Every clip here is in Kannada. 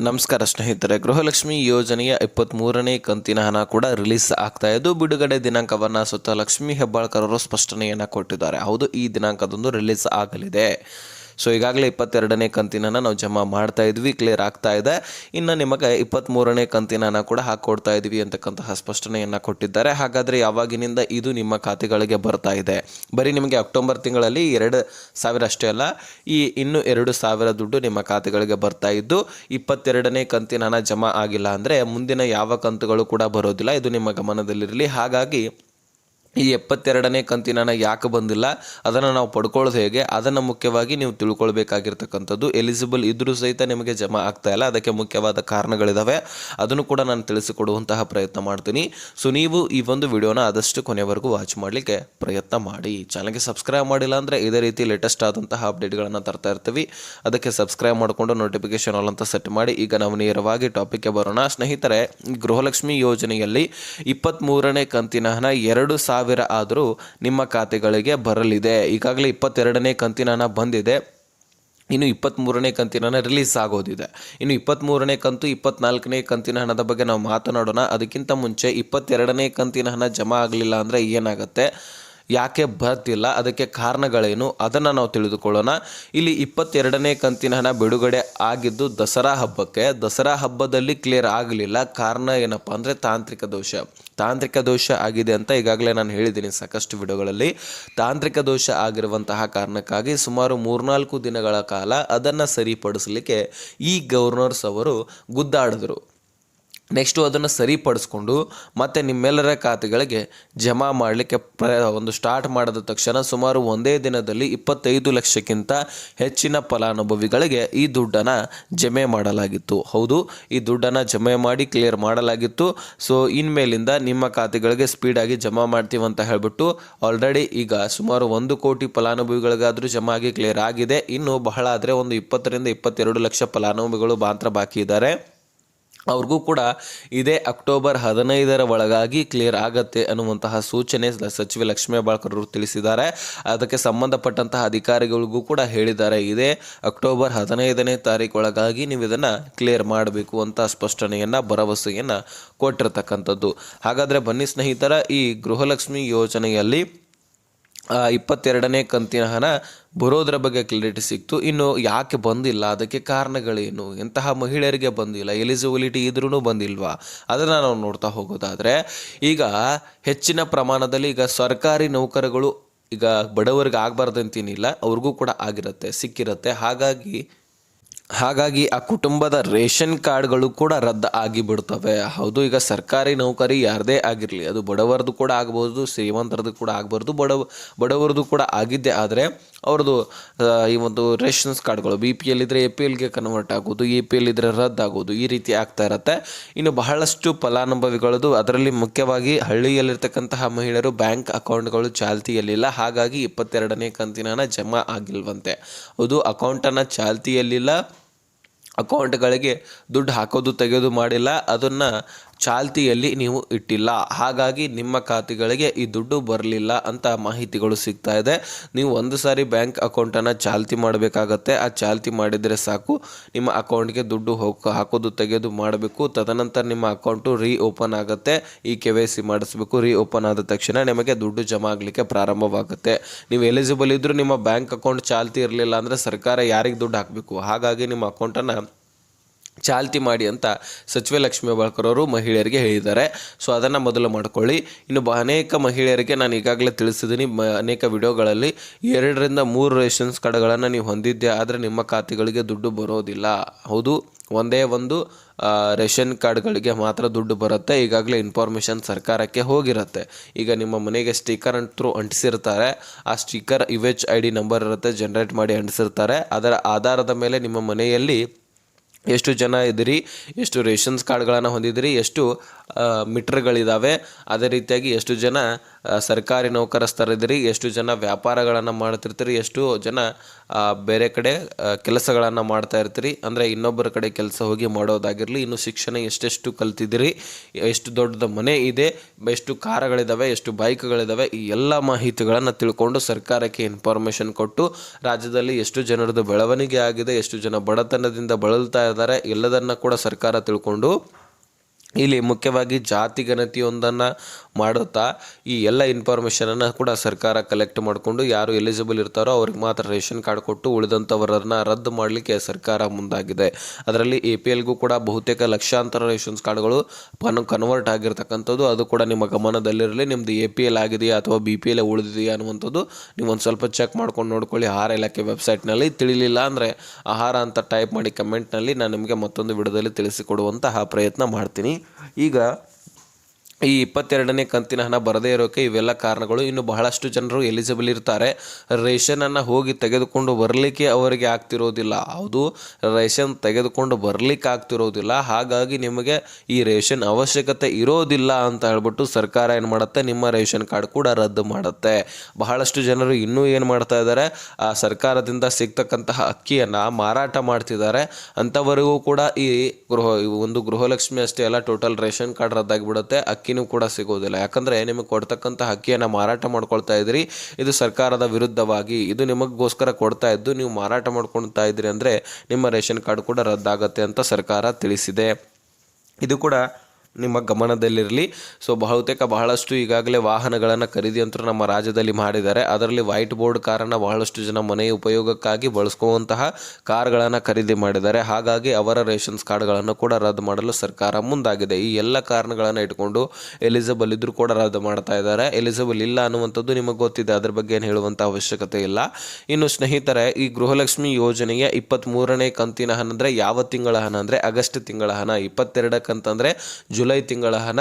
ನಮಸ್ಕಾರ ಸ್ನೇಹಿತರೆ, ಗೃಹಲಕ್ಷ್ಮಿ ಯೋಜನೆಯ ಇಪ್ಪತ್ತ್ಮೂರನೇ ಕಂತಿನ ಹಣ ಕೂಡ ರಿಲೀಸ್ ಆಗ್ತಾ ಇದ್ದು, ಬಿಡುಗಡೆ ದಿನಾಂಕವನ್ನು ಸುತ್ತ ಲಕ್ಷ್ಮೀ ಹೆಬ್ಬಾಳ್ಕರ್ ಅವರು ಸ್ಪಷ್ಟನೆಯನ್ನು ಕೊಟ್ಟಿದ್ದಾರೆ. ಹೌದು, ಈ ದಿನಾಂಕದಂದು ರಿಲೀಸ್ ಆಗಲಿದೆ. ಸೊ ಈಗಾಗಲೇ ಇಪ್ಪತ್ತೆರಡನೇ ಕಂತಿನ ನಾವು ಜಮಾ ಮಾಡ್ತಾ ಇದ್ವಿ ಕ್ಲಿಯರ್ ಆಗ್ತಾ ಇದೆ. ಇನ್ನು ನಿಮಗೆ ಇಪ್ಪತ್ತ್ಮೂರನೇ ಕಂತಿನ ಕೂಡ ಹಾಕ್ಕೊಡ್ತಾ ಇದ್ವಿ ಅಂತಕ್ಕಂತಹ ಸ್ಪಷ್ಟನೆಯನ್ನು ಕೊಟ್ಟಿದ್ದಾರೆ. ಹಾಗಾದರೆ ಯಾವಾಗಿನಿಂದ ಇದು ನಿಮ್ಮ ಖಾತೆಗಳಿಗೆ ಬರ್ತಾ ಇದೆ? ಬರೀ ನಿಮಗೆ ಅಕ್ಟೋಬರ್ ತಿಂಗಳಲ್ಲಿ ಎರಡು ಸಾವಿರ ಅಷ್ಟೇ ಅಲ್ಲ, ಈ ಇನ್ನು ಎರಡು ಸಾವಿರ ದುಡ್ಡು ನಿಮ್ಮ ಖಾತೆಗಳಿಗೆ ಬರ್ತಾ ಇದ್ದು, ಇಪ್ಪತ್ತೆರಡನೇ ಕಂತಿನ ಜಮಾ ಆಗಿಲ್ಲ ಅಂದರೆ ಮುಂದಿನ ಯಾವ ಕಂತುಗಳು ಕೂಡ ಬರೋದಿಲ್ಲ. ಇದು ನಿಮ್ಮ ಗಮನದಲ್ಲಿರಲಿ. ಹಾಗಾಗಿ ಈ ಎಪ್ಪತ್ತೆರಡನೇ ಕಂತಿನ ಯಾಕೆ ಬಂದಿಲ್ಲ? ಅದನ್ನು ನಾವು ಪಡ್ಕೊಳ್ಳೋದು ಹೇಗೆ? ಅದನ್ನು ಮುಖ್ಯವಾಗಿ ನೀವು ತಿಳ್ಕೊಳ್ಬೇಕಾಗಿರ್ತಕ್ಕಂಥದ್ದು. ಎಲಿಜಿಬಲ್ ಇದ್ರೂ ಸಹಿತ ನಿಮಗೆ ಜಮಾ ಆಗ್ತಾ ಇಲ್ಲ. ಅದಕ್ಕೆ ಮುಖ್ಯವಾದ ಕಾರಣಗಳಿದ್ದಾವೆ ಅದನ್ನು ಕೂಡ ನಾನು ತಿಳಿಸಿಕೊಡುವಂತಹ ಪ್ರಯತ್ನ ಮಾಡ್ತೀನಿ. ಸೊ ನೀವು ಈ ಒಂದು ವಿಡಿಯೋನ ಆದಷ್ಟು ಕೊನೆವರೆಗೂ ವಾಚ್ ಮಾಡಲಿಕ್ಕೆ ಪ್ರಯತ್ನ ಮಾಡಿ. ಚಾನಲ್ಗೆ ಸಬ್ಸ್ಕ್ರೈಬ್ ಮಾಡಿಲ್ಲ ಅಂದರೆ ಇದೇ ರೀತಿ ಲೇಟೆಸ್ಟ್ ಆದಂತಹ ಅಪ್ಡೇಟ್ಗಳನ್ನು ತರ್ತಾ ಇರ್ತೀವಿ. ಅದಕ್ಕೆ ಸಬ್ಸ್ಕ್ರೈಬ್ ಮಾಡಿಕೊಂಡು ನೋಟಿಫಿಕೇಶನ್ ಆಲ್ ಅಂತ ಸೆಟ್ ಮಾಡಿ. ಈಗ ನಾವು ನೇರವಾಗಿ ಟಾಪಿಕ್ಗೆ ಬರೋಣ. ಸ್ನೇಹಿತರೆ, ಗೃಹಲಕ್ಷ್ಮಿ ಯೋಜನೆಯಲ್ಲಿ ಇಪ್ಪತ್ತ್ಮೂರನೇ ಕಂತಿನ ಹಣ ಎರಡು ಸಾವಿರ ಆದರೂ ನಿಮ್ಮ ಖಾತೆಗಳಿಗೆ ಬರಲಿದೆ. ಈಗಾಗಲೇ ಇಪ್ಪತ್ತೆರಡನೇ ಕಂತಿನ ಹಣ ಬಂದಿದೆ. ಇನ್ನು ಇಪ್ಪತ್ತ್ಮೂರನೇ ಕಂತಿನ ಹಣ ರಿಲೀಸ್ ಆಗೋದಿದೆ. ಇನ್ನು ಇಪ್ಪತ್ತ್ಮೂರನೇ ಕಂತು ಇಪ್ಪತ್ನಾಲ್ಕನೇ ಕಂತಿನ ಹಣದ ಬಗ್ಗೆ ನಾವು ಮಾತನಾಡೋಣ. ಅದಕ್ಕಿಂತ ಮುಂಚೆ ಇಪ್ಪತ್ತೆರಡನೇ ಕಂತಿನ ಹಣ ಜಮಾ ಆಗಲಿಲ್ಲ ಅಂದರೆ ಏನಾಗುತ್ತೆ? ಯಾಕೆ ಬರ್ತಿಲ್ಲ ಅದಕ್ಕೆ ಕಾರಣಗಳೇನು? ಅದನ್ನು ನಾವು ತಿಳಿದುಕೊಳ್ಳೋಣ. ಇಲ್ಲಿ ಇಪ್ಪತ್ತೆರಡನೇ ಕಂತಿನ ಹಣ ಬಿಡುಗಡೆ ಆಗಿದ್ದು ದಸರಾ ಹಬ್ಬಕ್ಕೆ. ದಸರಾ ಹಬ್ಬದಲ್ಲಿ ಕ್ಲಿಯರ್ ಆಗಲಿಲ್ಲ. ಕಾರಣ ಏನಪ್ಪ ಅಂದರೆ ತಾಂತ್ರಿಕ ದೋಷ. ತಾಂತ್ರಿಕ ದೋಷ ಆಗಿದೆ ಅಂತ ಈಗಾಗಲೇ ನಾನು ಹೇಳಿದ್ದೀನಿ ಸಾಕಷ್ಟು ವಿಡಿಯೋಗಳಲ್ಲಿ. ತಾಂತ್ರಿಕ ದೋಷ ಆಗಿರುವಂತಹ ಕಾರಣಕ್ಕಾಗಿ ಸುಮಾರು ಮೂರ್ನಾಲ್ಕು ದಿನಗಳ ಕಾಲ ಅದನ್ನು ಸರಿಪಡಿಸಲಿಕ್ಕೆ ಈ ಗವರ್ನರ್ಸ್ ಅವರು ಗುದ್ದಾಡಿದ್ರು. ನೆಕ್ಸ್ಟು ಅದನ್ನು ಸರಿಪಡಿಸ್ಕೊಂಡು ಮತ್ತು ನಿಮ್ಮೆಲ್ಲರ ಖಾತೆಗಳಿಗೆ ಜಮಾ ಮಾಡಲಿಕ್ಕೆ ಪ್ರ ಒಂದು ಸ್ಟಾರ್ಟ್ ಮಾಡಿದ ತಕ್ಷಣ ಸುಮಾರು ಒಂದೇ ದಿನದಲ್ಲಿ ಇಪ್ಪತ್ತೈದು ಲಕ್ಷಕ್ಕಿಂತ ಹೆಚ್ಚಿನ ಫಲಾನುಭವಿಗಳಿಗೆ ಈ ದುಡ್ಡನ್ನು ಜಮೆ ಮಾಡಲಾಗಿತ್ತು. ಹೌದು, ಈ ದುಡ್ಡನ್ನು ಜಮೆ ಮಾಡಿ ಕ್ಲಿಯರ್ ಮಾಡಲಾಗಿತ್ತು. ಸೊ, ಇನ್ಮೇಲಿಂದ ನಿಮ್ಮ ಖಾತೆಗಳಿಗೆ ಸ್ಪೀಡಾಗಿ ಜಮಾ ಮಾಡ್ತೀವಿ ಅಂತ ಹೇಳಿಬಿಟ್ಟು ಆಲ್ರೆಡಿ ಈಗ ಸುಮಾರು ಒಂದು ಕೋಟಿ ಫಲಾನುಭವಿಗಳಿಗಾದರೂ ಜಮಾ ಆಗಿ ಕ್ಲಿಯರ್ ಆಗಿದೆ. ಇನ್ನು ಬಹಳ ಆದರೆ ಒಂದು ಇಪ್ಪತ್ತರಿಂದ ಇಪ್ಪತ್ತೆರಡು ಲಕ್ಷ ಫಲಾನುಭವಿಗಳು ಮಾತ್ರ ಬಾಕಿ ಇದ್ದಾರೆ. ಅವ್ರಿಗೂ ಕೂಡ ಇದೇ ಅಕ್ಟೋಬರ್ ಹದಿನೈದರ ಒಳಗಾಗಿ ಕ್ಲಿಯರ್ ಆಗತ್ತೆ ಅನ್ನುವಂತಹ ಸೂಚನೆ ಸಚಿವೆ ಲಕ್ಷ್ಮೀ ಬಾಳ್ಕರ್ ಅವರು ತಿಳಿಸಿದ್ದಾರೆ. ಅದಕ್ಕೆ ಸಂಬಂಧಪಟ್ಟಂತಹ ಅಧಿಕಾರಿಗಳಿಗೂ ಕೂಡ ಹೇಳಿದ್ದಾರೆ. ಇದೇ ಅಕ್ಟೋಬರ್ ಹದಿನೈದನೇ ತಾರೀಕು ಒಳಗಾಗಿ ನೀವು ಇದನ್ನು ಕ್ಲಿಯರ್ ಮಾಡಬೇಕು ಅಂತ ಸ್ಪಷ್ಟನೆಯನ್ನು, ಭರವಸೆಯನ್ನು ಕೊಟ್ಟಿರ್ತಕ್ಕಂಥದ್ದು. ಹಾಗಾದರೆ ಬನ್ನಿ ಸ್ನೇಹಿತರ, ಈ ಗೃಹಲಕ್ಷ್ಮಿ ಯೋಜನೆಯಲ್ಲಿ ಇಪ್ಪತ್ತೆರಡನೇ ಕಂತಿನ ಹಣ ಬರೋದ್ರ ಬಗ್ಗೆ ಕ್ಲಾರಿಟಿ ಸಿಕ್ತು. ಇನ್ನು ಯಾಕೆ ಬಂದಿಲ್ಲ? ಅದಕ್ಕೆ ಕಾರಣಗಳೇನು? ಎಂತಹ ಮಹಿಳೆಯರಿಗೆ ಬಂದಿಲ್ಲ? ಎಲಿಜಿಬಿಲಿಟಿ ಇದ್ರೂ ಬಂದಿಲ್ವಾ? ಅದನ್ನು ನಾವು ನೋಡ್ತಾ ಹೋಗೋದಾದರೆ, ಈಗ ಹೆಚ್ಚಿನ ಪ್ರಮಾಣದಲ್ಲಿ ಈಗ ಸರ್ಕಾರಿ ನೌಕರಗಳು ಈಗ ಬಡವರಿಗೆ ಆಗಬಾರ್ದು ಅಂತೇನಿಲ್ಲ ಅವ್ರಿಗೂ ಕೂಡ ಆಗಿರುತ್ತೆ, ಸಿಕ್ಕಿರುತ್ತೆ. ಹಾಗಾಗಿ ಹಾಗಾಗಿ ಆ ಕುಟುಂಬದ ರೇಷನ್ ಕಾರ್ಡ್ಗಳು ಕೂಡ ರದ್ದು ಆಗಿಬಿಡ್ತವೆ. ಹೌದು, ಈಗ ಸರ್ಕಾರಿ ನೌಕರಿ ಯಾರದೇ ಆಗಿರಲಿ, ಅದು ಬಡವರದು ಕೂಡ ಆಗ್ಬೋದು, ಶ್ರೀಮಂತರದ್ದು ಕೂಡ ಆಗಬಾರ್ದು, ಬಡವ ಬಡವರದು ಕೂಡ ಆಗಿದ್ದೇ ಆದರೆ ಅವ್ರದ್ದು ಈ ಒಂದು ರೇಷನ್ಸ್ ಕಾರ್ಡ್ಗಳು, ಬಿ ಪಿ ಎಲ್ ಇದ್ದರೆ ಎ ಪಿ ಎಲ್ಗೆ ಕನ್ವರ್ಟ್ ಆಗೋದು ಎ ಪಿ ಎಲ್ ಇದ್ದರೆ ರದ್ದಾಗೋದು ಈ ರೀತಿ ಆಗ್ತಾ ಇರುತ್ತೆ. ಇನ್ನು ಬಹಳಷ್ಟು ಫಲಾನುಭವಿಗಳದು ಅದರಲ್ಲಿ ಮುಖ್ಯವಾಗಿ ಹಳ್ಳಿಯಲ್ಲಿರ್ತಕ್ಕಂತಹ ಮಹಿಳೆಯರು ಬ್ಯಾಂಕ್ ಅಕೌಂಟ್ಗಳು ಚಾಲ್ತಿಯಲ್ಲಿಲ್ಲ. ಹಾಗಾಗಿ ಇಪ್ಪತ್ತೆರಡನೇ ಕಂತಿನ ಜಮಾ ಆಗಿಲ್ವಂತೆ. ಹೌದು ಅಕೌಂಟನ್ನು ಚಾಲ್ತಿಯಲ್ಲಿಲ್ಲ. ಅಕೌಂಟ್ಗಳಿಗೆ ದುಡ್ಡು ಹಾಕೋದು, ತೆಗೆಯೋದು ಮಾಡಿಲ್ಲ. ಅದನ್ನು ಚಾಲ್ತಿಯಲ್ಲಿ ನೀವು ಇಟ್ಟಿಲ್ಲ. ಹಾಗಾಗಿ ನಿಮ್ಮ ಖಾತೆಗಳಿಗೆ ಈ ದುಡ್ಡು ಬರಲಿಲ್ಲ ಅಂತ ಮಾಹಿತಿಗಳು ಸಿಗ್ತಾ ಇದೆ. ನೀವು ಒಂದು ಸಾರಿ ಬ್ಯಾಂಕ್ ಅಕೌಂಟನ್ನು ಚಾಲ್ತಿ ಮಾಡಬೇಕಾಗತ್ತೆ. ಆ ಚಾಲ್ತಿ ಮಾಡಿದರೆ ಸಾಕು. ನಿಮ್ಮ ಅಕೌಂಟ್ಗೆ ದುಡ್ಡು ಹೋಗಿ, ಹಾಕೋದು ತೆಗೆಯೋದು ಮಾಡಬೇಕು. ತದನಂತರ ನಿಮ್ಮ ಅಕೌಂಟು ರೀ ಓಪನ್ ಆಗುತ್ತೆ. ಈ ಕೆ ವೈ ಸಿ ಮಾಡಿಸ್ಬೇಕು. ರೀ ಓಪನ್ ಆದ ತಕ್ಷಣ ನಿಮಗೆ ದುಡ್ಡು ಜಮಾ ಆಗಲಿಕ್ಕೆ ಪ್ರಾರಂಭವಾಗುತ್ತೆ. ನೀವು ಎಲಿಜಿಬಲ್ ಇದ್ದರೂ ನಿಮ್ಮ ಬ್ಯಾಂಕ್ ಅಕೌಂಟ್ ಚಾಲ್ತಿ ಇರಲಿಲ್ಲ ಅಂದರೆ ಸರ್ಕಾರ ಯಾರಿಗೆ ದುಡ್ಡು ಹಾಕಬೇಕು? ಹಾಗಾಗಿ ನಿಮ್ಮ ಅಕೌಂಟನ್ನು ಚಾಲ್ತಿ ಮಾಡಿ ಅಂತ ಸಚಿವೆ ಲಕ್ಷ್ಮೀ ಹೆಬ್ಬಾಳ್ಕರ್ ಅವರು ಮಹಿಳೆಯರಿಗೆ ಹೇಳಿದ್ದಾರೆ. ಸೊ ಅದನ್ನು ಮೊದಲು ಮಾಡ್ಕೊಳ್ಳಿ. ಇನ್ನು ಅನೇಕ ಮಹಿಳೆಯರಿಗೆ ನಾನು ಈಗಾಗಲೇ ತಿಳಿಸಿದ್ದೀನಿ. ಅನೇಕ ವಿಡಿಯೋಗಳಲ್ಲಿ ಎರಡರಿಂದ ಮೂರು ರೇಷನ್ಸ್ ಕಾರ್ಡ್ಗಳನ್ನು ನೀವು ಹೊಂದಿದ್ದೆ, ಆದರೆ ನಿಮ್ಮ ಖಾತೆಗಳಿಗೆ ದುಡ್ಡು ಬರೋದಿಲ್ಲ. ಹೌದು, ಒಂದೇ ಒಂದು ರೇಷನ್ ಕಾರ್ಡ್ಗಳಿಗೆ ಮಾತ್ರ ದುಡ್ಡು ಬರುತ್ತೆ. ಈಗಾಗಲೇ ಇನ್ಫಾರ್ಮೇಷನ್ ಸರ್ಕಾರಕ್ಕೆ ಹೋಗಿರುತ್ತೆ. ಈಗ ನಿಮ್ಮ ಮನೆಗೆ ಸ್ಟಿಕ್ಕರ್ ಅಂತೂ ಅಂಟಿಸಿರ್ತಾರೆ. ಆ sticker U H I, D number ಇರುತ್ತೆ, ಜನ್ರೇಟ್ ಮಾಡಿ ಅಂಟಿಸಿರ್ತಾರೆ. ಅದರ ಆಧಾರದ ಮೇಲೆ ನಿಮ್ಮ ಮನೆಯಲ್ಲಿ ಎಷ್ಟು ಜನ ಇದ್ದೀರಿ ಎಷ್ಟು ರೇಷನ್ಸ್ ಕಾರ್ಡ್ಗಳನ್ನು ಹೊಂದಿದ್ದೀರಿ ಎಷ್ಟು ಮೀಟ್ರ್ಗಳಿದ್ದಾವೆ ಅದೇ ರೀತಿಯಾಗಿ ಎಷ್ಟು ಜನ ಸರ್ಕಾರಿ ನೌಕರಸ್ಥರಿದ್ದೀರಿ, ಎಷ್ಟು ಜನ ವ್ಯಾಪಾರಗಳನ್ನು ಮಾಡ್ತಿರ್ತೀರಿ, ಎಷ್ಟು ಜನ ಬೇರೆ ಕಡೆ ಕೆಲಸಗಳನ್ನು ಮಾಡ್ತಾ ಇರ್ತೀರಿ. ಅಂದರೆ ಇನ್ನೊಬ್ಬರ ಕಡೆ ಕೆಲಸ ಹೋಗಿ ಮಾಡೋದಾಗಿರಲಿ, ಇನ್ನು ಶಿಕ್ಷಣ ಎಷ್ಟೆಷ್ಟು ಕಲ್ತಿದ್ದೀರಿ, ಎಷ್ಟು ದೊಡ್ಡದ ಮನೆ ಇದೆ, ಎಷ್ಟು ಕಾರುಗಳಿದ್ದಾವೆ ಎಷ್ಟು ಬೈಕ್ಗಳಿದ್ದಾವೆ ಈ ಎಲ್ಲ ಮಾಹಿತಿಗಳನ್ನು ತಿಳ್ಕೊಂಡು ಸರ್ಕಾರಕ್ಕೆ ಇನ್ಫಾರ್ಮೇಷನ್ ಕೊಟ್ಟು, ರಾಜ್ಯದಲ್ಲಿ ಎಷ್ಟು ಜನರದ್ದು ಬೆಳವಣಿಗೆ ಆಗಿದೆ, ಎಷ್ಟು ಜನ ಬಡತನದಿಂದ ಬಳಲ್ತಾ ಇದ್ದಾರೆ, ಎಲ್ಲದನ್ನು ಕೂಡ ಸರ್ಕಾರ ತಿಳ್ಕೊಂಡು ಇಲ್ಲಿ ಮುಖ್ಯವಾಗಿ ಜಾತಿ ಗಣತಿಯೊಂದನ್ನು ಮಾಡುತ್ತಾ ಈ ಎಲ್ಲ ಇನ್ಫಾರ್ಮೇಷನನ್ನು ಕೂಡ ಸರ್ಕಾರ ಕಲೆಕ್ಟ್ ಮಾಡಿಕೊಂಡು ಯಾರು ಎಲಿಜಿಬಲ್ ಇರ್ತಾರೋ ಅವ್ರಿಗೆ ಮಾತ್ರ ರೇಷನ್ ಕಾರ್ಡ್ ಕೊಟ್ಟು ಉಳಿದಂಥವರನ್ನು ರದ್ದು ಮಾಡಲಿಕ್ಕೆ ಸರ್ಕಾರ ಮುಂದಾಗಿದೆ. ಅದರಲ್ಲಿ ಎ ಪಿ ಎಲ್ಗೂ ಕೂಡ ಬಹುತೇಕ ಲಕ್ಷಾಂತರ ರೇಷನ್ಸ್ ಕಾರ್ಡ್ಗಳು ಕನ್ವರ್ಟ್ ಆಗಿರ್ತಕ್ಕಂಥದ್ದು. ಅದು ಕೂಡ ನಿಮ್ಮ ಗಮನದಲ್ಲಿರಲಿ. ನಿಮ್ಮದು ಎ ಪಿ ಎಲ್ ಆಗಿದೆಯಾ ಅಥವಾ ಬಿ ಪಿ ಎಲ್ ಉಳಿದಿದೆಯಾ ಅನ್ನುವಂಥದ್ದು ನೀವು ಒಂದು ಸ್ವಲ್ಪ ಚೆಕ್ ಮಾಡ್ಕೊಂಡು ನೋಡ್ಕೊಳ್ಳಿ. ಆಹಾರ ಇಲಾಖೆ ವೆಬ್ಸೈಟ್ನಲ್ಲಿ ತಿಳಿಲಿಲ್ಲ ಅಂದರೆ ಆಹಾರ ಅಂತ ಟೈಪ್ ಮಾಡಿ ಕಮೆಂಟ್ನಲ್ಲಿ ನಾನು ನಿಮಗೆ ಮತ್ತೊಂದು ವಿಡಿಯೋದಲ್ಲಿ ತಿಳಿಸಿಕೊಡುವಂತಹ ಪ್ರಯತ್ನ ಮಾಡ್ತೀನಿ. ಈಗ ಈ ಇಪ್ಪತ್ತೆರಡನೇ ಕಂತಿನ ಹಣ ಬರದೇ ಇರೋಕ್ಕೆ ಇವೆಲ್ಲ ಕಾರಣಗಳು. ಇನ್ನು ಬಹಳಷ್ಟು ಜನರು ಎಲಿಜಿಬಲ್ ಇರ್ತಾರೆ. ರೇಷನನ್ನು ಹೋಗಿ ತೆಗೆದುಕೊಂಡು ಬರಲಿಕ್ಕೆ ಅವರಿಗೆ ಆಗ್ತಿರೋದಿಲ್ಲ. ಅದು ರೇಷನ್ ತೆಗೆದುಕೊಂಡು ಬರಲಿಕ್ಕೆ ಆಗ್ತಿರೋದಿಲ್ಲ. ಹಾಗಾಗಿ ನಿಮಗೆ ಈ ರೇಷನ್ ಅವಶ್ಯಕತೆ ಇರೋದಿಲ್ಲ ಅಂತ ಹೇಳ್ಬಿಟ್ಟು ಸರ್ಕಾರ ಏನು ಮಾಡುತ್ತೆ? ನಿಮ್ಮ ರೇಷನ್ ಕಾರ್ಡ್ ಕೂಡ ರದ್ದು ಮಾಡುತ್ತೆ. ಬಹಳಷ್ಟು ಜನರು ಇನ್ನೂ ಏನು ಮಾಡ್ತಾ ಇದ್ದಾರೆ? ಆ ಸರ್ಕಾರದಿಂದ ಸಿಗ್ತಕ್ಕಂತಹ ಅಕ್ಕಿಯನ್ನು ಮಾರಾಟ ಮಾಡ್ತಿದ್ದಾರೆ. ಅಂಥವರಿಗೂ ಕೂಡ ಈ ಗೃಹ ಒಂದು ಗೃಹಲಕ್ಷ್ಮಿ ಅಷ್ಟೇ ಅಲ್ಲ ಟೋಟಲ್ ರೇಷನ್ ಕಾರ್ಡ್ ರದ್ದಾಗಿಬಿಡುತ್ತೆ. ಅಕ್ಕಿನೂ ಕೂಡ ಸಿಗೋದಿಲ್ಲ ಯಾಕಂದರೆ ನಿಮಗೆ ಕೊಡ್ತಕ್ಕಂಥ ಅಕ್ಕಿಯನ್ನು ಮಾರಾಟ ಮಾಡ್ಕೊಳ್ತಾ ಇದ್ದೀರಿ. ಇದು ಸರ್ಕಾರದ ವಿರುದ್ಧವಾಗಿ ಇದು ನಿಮಗೋಸ್ಕರ ಕೊಡ್ತಾ ಇದ್ದು ನೀವು ಮಾರಾಟ ಮಾಡ್ಕೊಳ್ತಾ ಇದ್ದೀರಿ ಅಂದರೆ ನಿಮ್ಮ ರೇಷನ್ ಕಾರ್ಡ್ ಕೂಡ ರದ್ದಾಗತ್ತೆ ಅಂತ ಸರ್ಕಾರ ತಿಳಿಸಿದೆ. ಇದು ಕೂಡ ನಿಮ್ಮ ಗಮನದಲ್ಲಿರಲಿ. ಸೊ ಬಹುತೇಕ ಬಹಳಷ್ಟು ಈಗಾಗಲೇ ವಾಹನಗಳನ್ನು ಖರೀದಿ ಅಂತ ನಮ್ಮ ರಾಜ್ಯದಲ್ಲಿ ಮಾಡಿದ್ದಾರೆ. ಅದರಲ್ಲಿ ವೈಟ್ ಬೋರ್ಡ್ ಕಾರನ್ನು ಬಹಳಷ್ಟು ಜನ ಮನೆಯ ಉಪಯೋಗಕ್ಕಾಗಿ ಬಳಸ್ಕೊಳ್ಳುವಂತಹ ಕಾರ್ಗಳನ್ನು ಖರೀದಿ ಮಾಡಿದ್ದಾರೆ. ಹಾಗಾಗಿ ಅವರ ರೇಷನ್ಸ್ ಕಾರ್ಡ್ಗಳನ್ನು ಕೂಡ ರದ್ದು ಮಾಡಲು ಸರ್ಕಾರ ಮುಂದಾಗಿದೆ. ಈ ಎಲ್ಲ ಕಾರಣಗಳನ್ನು ಇಟ್ಕೊಂಡು ಎಲಿಜಿಬಲ್ ಇದ್ದರೂ ಕೂಡ ರದ್ದು ಮಾಡ್ತಾ ಇದ್ದಾರೆ. ಎಲಿಜಿಬಲ್ ಇಲ್ಲ ಅನ್ನುವಂಥದ್ದು ನಿಮಗೆ ಗೊತ್ತಿದೆ. ಅದ್ರ ಬಗ್ಗೆ ಏನು ಹೇಳುವಂಥ ಅವಶ್ಯಕತೆ ಇಲ್ಲ. ಇನ್ನು ಸ್ನೇಹಿತರೆ, ಈ ಗೃಹಲಕ್ಷ್ಮಿ ಯೋಜನೆಯ ಇಪ್ಪತ್ತ್ಮೂರನೇ ಕಂತಿನ ಹಣ ಅಂದರೆ ಯಾವ ತಿಂಗಳ ಹಣ ಅಂದರೆ ಆಗಸ್ಟ್ ತಿಂಗಳ ಹಣ. ಇಪ್ಪತ್ತೆರಡಕ್ಕಂತಂದರೆ ಜುಲೈ ತಿಂಗಳ ಹಣ,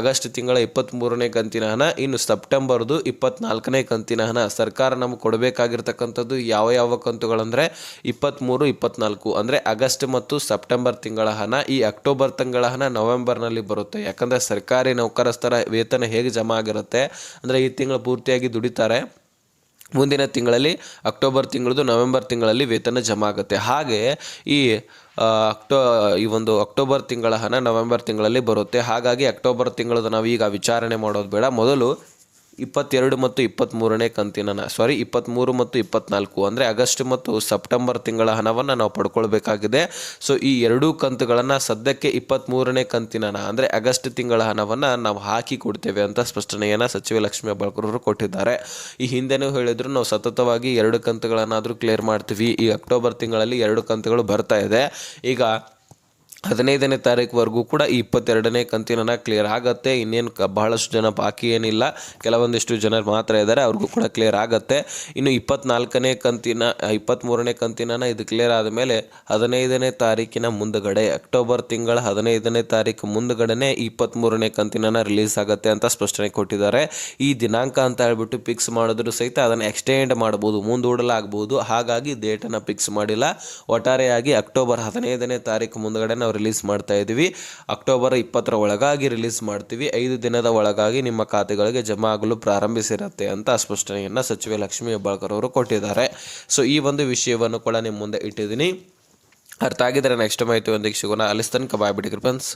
ಆಗಸ್ಟ್ ತಿಂಗಳ ಇಪ್ಪತ್ತ್ಮೂರನೇ ಕಂತಿನ ಹಣ, ಇನ್ನು ಸೆಪ್ಟೆಂಬರ್ದು ಇಪ್ಪತ್ನಾಲ್ಕನೇ ಕಂತಿನ ಹಣ. ಸರ್ಕಾರ ನಮಗೆ ಕೊಡಬೇಕಾಗಿರ್ತಕ್ಕಂಥದ್ದು ಯಾವ ಯಾವ ಕಂತುಗಳಂದರೆ ಇಪ್ಪತ್ತ್ಮೂರು ಇಪ್ಪತ್ನಾಲ್ಕು. ಅಂದರೆ ಆಗಸ್ಟ್ ಮತ್ತು ಸೆಪ್ಟೆಂಬರ್ ತಿಂಗಳ ಹಣ, ಈ ಅಕ್ಟೋಬರ್ ತಿಂಗಳ ಹಣ ನವೆಂಬರ್ನಲ್ಲಿ ಬರುತ್ತೆ. ಯಾಕಂದರೆ ಸರ್ಕಾರಿ ನೌಕರಸ್ಥರ ವೇತನ ಹೇಗೆ ಜಮಾ ಆಗಿರುತ್ತೆ, ಅಂದರೆ ಈ ತಿಂಗಳು ಪೂರ್ತಿಯಾಗಿ ದುಡಿತಾರೆ. ಮುಂದಿನ ತಿಂಗಳಲ್ಲಿ ಅಕ್ಟೋಬರ್ ತಿಂಗಳದು ನವೆಂಬರ್ ತಿಂಗಳಲ್ಲಿ ವೇತನ ಜಮಾ ಆಗುತ್ತೆ ಹಾಗೆ ಈ ಅಕ್ಟೋ, ಈ ಒಂದು ಅಕ್ಟೋಬರ್ ತಿಂಗಳ ಹಣ ನವೆಂಬರ್ ತಿಂಗಳಲ್ಲಿ ಬರುತ್ತೆ. ಹಾಗಾಗಿ ಅಕ್ಟೋಬರ್ ತಿಂಗಳದು ನಾವು ಈಗ ವಿಚಾರಣೆ ಮಾಡೋದು ಬೇಡ. ಮೊದಲು ಇಪ್ಪತ್ತೆರಡು ಮತ್ತು ಇಪ್ಪತ್ತ್ಮೂರನೇ ಕಂತಿನ ಸಾರಿ ಇಪ್ಪತ್ತ್ಮೂರು ಮತ್ತು ಇಪ್ಪತ್ನಾಲ್ಕು. ಅಂದರೆ ಆಗಸ್ಟ್ ಮತ್ತು ಸೆಪ್ಟೆಂಬರ್ ತಿಂಗಳ ಹಣವನ್ನು ನಾವು ಪಡ್ಕೊಳ್ಬೇಕಾಗಿದೆ. ಸೊ ಈ ಎರಡೂ ಕಂತುಗಳನ್ನು ಸದ್ಯಕ್ಕೆ ಇಪ್ಪತ್ತ್ಮೂರನೇ ಕಂತಿನ ಅಂದರೆ ಆಗಸ್ಟ್ ತಿಂಗಳ ಹಣವನ್ನು ನಾವು ಹಾಕಿ ಕೊಡ್ತೇವೆ ಅಂತ ಸ್ಪಷ್ಟನೆಯನ್ನು ಸಚಿವ ಲಕ್ಷ್ಮೀ ಹೆಬ್ಬಾಳ್ಕರ್ ಅವರು ಕೊಟ್ಟಿದ್ದಾರೆ. ಈ ಹಿಂದೆನೂ ಹೇಳಿದ್ರು, ನಾವು ಸತತವಾಗಿ ಎರಡು ಕಂತುಗಳನ್ನಾದರೂ ಕ್ಲಿಯರ್ ಮಾಡ್ತೀವಿ. ಈ ಅಕ್ಟೋಬರ್ ತಿಂಗಳಲ್ಲಿ ಎರಡು ಕಂತುಗಳು ಬರ್ತಾ ಇದೆ. ಈಗ ಹದಿನೈದನೇ ತಾರೀಕುವರೆಗೂ ಕೂಡ ಈ ಇಪ್ಪತ್ತೆರಡನೇ ಕಂತಿನ ಕ್ಲಿಯರ್ ಆಗುತ್ತೆ. ಇನ್ನೇನು ಕ ಬಹಳಷ್ಟು ಜನ ಬಾಕಿ ಏನಿಲ್ಲ. ಕೆಲವೊಂದಿಷ್ಟು ಜನರು ಮಾತ್ರ ಇದ್ದಾರೆ. ಅವ್ರಿಗೂ ಕೂಡ ಕ್ಲಿಯರ್ ಆಗುತ್ತೆ. ಇನ್ನು ಇಪ್ಪತ್ನಾಲ್ಕನೇ ಕಂತಿನ ಇಪ್ಪತ್ತ್ಮೂರನೇ ಕಂತಿನ ಇದು ಕ್ಲಿಯರ್ ಆದ ಮೇಲೆ ಹದಿನೈದನೇ ತಾರೀಕಿನ ಮುಂದಗಡೆ, ಅಕ್ಟೋಬರ್ ತಿಂಗಳ ಹದಿನೈದನೇ ತಾರೀಕು ಮುಂದಗಡೆನೇ ಇಪ್ಪತ್ತ್ಮೂರನೇ ಕಂತಿನ ರಿಲೀಸ್ ಆಗುತ್ತೆ ಅಂತ ಸ್ಪಷ್ಟನೆ ಕೊಟ್ಟಿದ್ದಾರೆ. ಈ ದಿನಾಂಕ ಅಂತ ಹೇಳ್ಬಿಟ್ಟು ಫಿಕ್ಸ್ ಮಾಡಿದ್ರು ಸಹಿತ ಅದನ್ನು ಎಕ್ಸ್ಟೆಂಡ್ ಮಾಡ್ಬೋದು, ಮುಂದೂಡಲಾಗ್ಬೋದು. ಹಾಗಾಗಿ ಡೇಟನ್ನು ಫಿಕ್ಸ್ ಮಾಡಿಲ್ಲ. ಒಟ್ಟಾರೆಯಾಗಿ ಅಕ್ಟೋಬರ್ ಹದಿನೈದನೇ ತಾರೀಕು ಮುಂದಗಡೆ ರಿಲೀಸ್ ಮಾಡ್ತಾ ಇದ್ದೀವಿ ಅಕ್ಟೋಬರ್ ಇಪ್ಪತ್ತರ ಒಳಗಾಗಿ ರಿಲೀಸ್ ಮಾಡ್ತೀವಿ. ಐದು ದಿನದ ಒಳಗಾಗಿ ನಿಮ್ಮ ಖಾತೆಗಳಿಗೆ ಜಮಾ ಆಗಲು ಪ್ರಾರಂಭಿಸಿರುತ್ತೆ ಅಂತ ಸ್ಪಷ್ಟನೆಯನ್ನು ಸಚಿವೆ ಲಕ್ಷ್ಮೀ ಹೆಬ್ಬಾಳ್ಕರ್ ಅವರು ಕೊಟ್ಟಿದ್ದಾರೆ. ಸೊ ಈ ಒಂದು ವಿಷಯವನ್ನು ಕೂಡ ನಿಮ್ಮ ಮುಂದೆ ಇಟ್ಟಿದ್ದೀನಿ. ಅರ್ಥ ಆಗಿದ್ರೆ ನೆಕ್ಸ್ಟ್ ಮಾಹಿತಿ ಒಂದಿಗೆ ಸಿಗೋಣ. ಅಲಿಸ್ತನ್ ಬಾಯ್ ಬಿಡಿ ಕೃಪನ್ಸ್